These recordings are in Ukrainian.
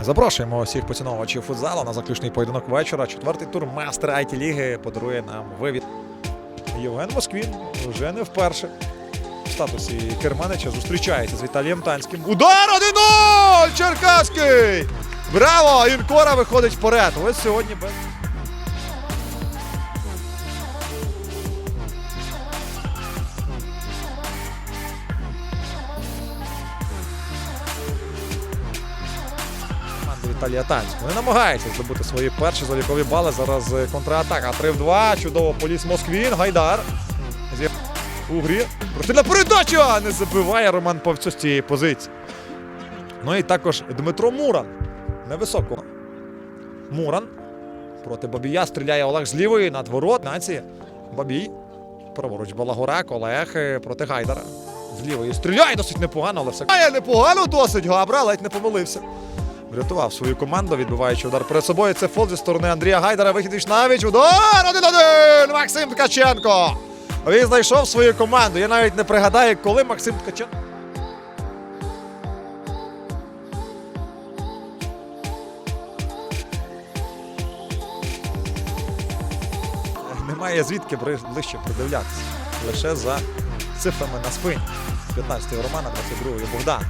Запрошуємо всіх поціновувачів футзалу на заключний поєдинок вечора. Четвертий тур мастер IT ліги подарує нам вивід. Євген Москвін вже не вперше в статусі керманича зустрічається з Віталієм Танським. Удар 1-0! Черкаський! Браво! Інкора виходить вперед. Ось сьогодні без. Танського. Вони намагаються здобути свої перші залікові бали. Зараз контратака. 3 в 2. Чудово поліс Москвін. Гайдар. У грі. Простильна передача! Не забиває Роман Павцю з цієї позиції. Ну і також Дмитро Муран. Невисоко. Муран. Проти Бабія стріляє Олег з лівої над ворот. Нації. Бабій. Праворуч Балагорак. Олег е, проти Гайдара. З лівої стріляє досить непогано, але все. Непогано досить. Габра ледь не помилився. Врятував свою команду, відбиваючи удар перед собою. Це фол зі сторони Андрія Гайдара. Вихід навіть. Удар! 1-1! Максим Ткаченко! Він знайшов свою команду. Я навіть не пригадаю, коли Максим Ткаченко. Немає звідки ближче придивлятися. Лише за цифрами на спині. 15-ї Романа, 22-ї Богдан.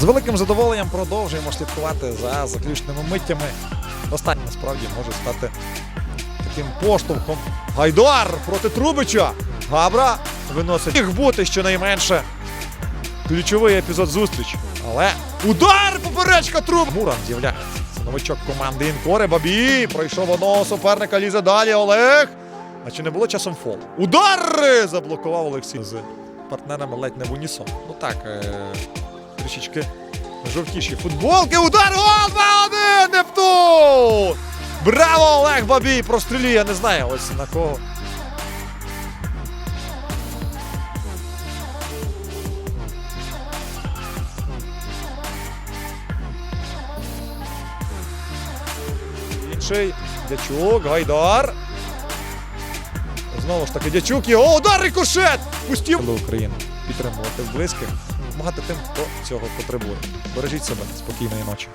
З великим задоволенням продовжуємо слідкувати за заключними миттями. Останнє насправді може стати таким поштовхом. Гайдар проти Трубича. Габра виносить їх бути щонайменше. Ключовий епізод зустрічі. Але удар поперечка Труб. Муран з'являється. Новичок команди Інкори. Бабій пройшов одного суперника. Лізе далі. Олег. А чи не було часом фол? Удар! Заблокував Олексій з партнерами ледь не в унісон. Ну так, е- трішечки жовтіші футболки. Удар! Гол! 2-1! Нептун! Браво, Олег Бабій! Прострілює, я не знаю ось на кого. Інший Дячук, Гайдар. Знову ж таки, Дячук його удар рикошет! Пустів до України. Підтримувати близьких, допомагати тим, хто цього потребує. Бережіть себе, спокійної ночі.